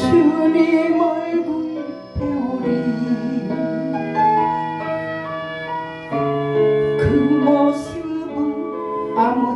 주님 얼굴 배우리. 그 모습은 아무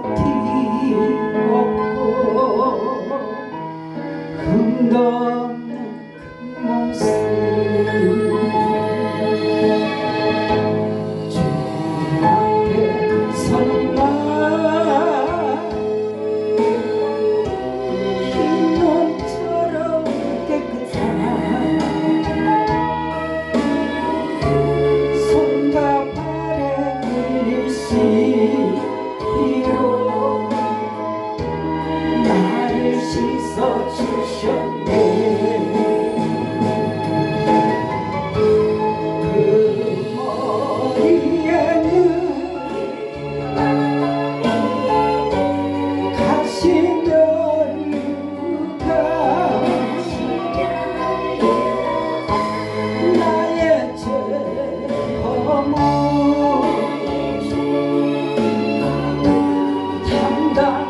dark.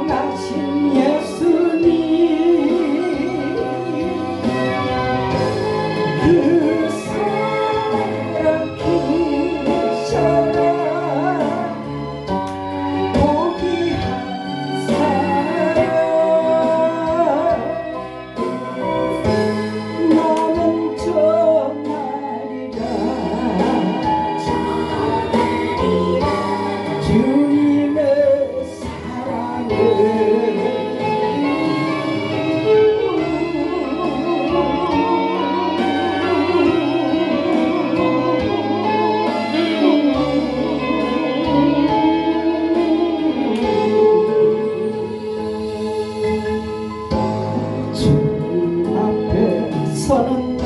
서는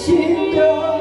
신경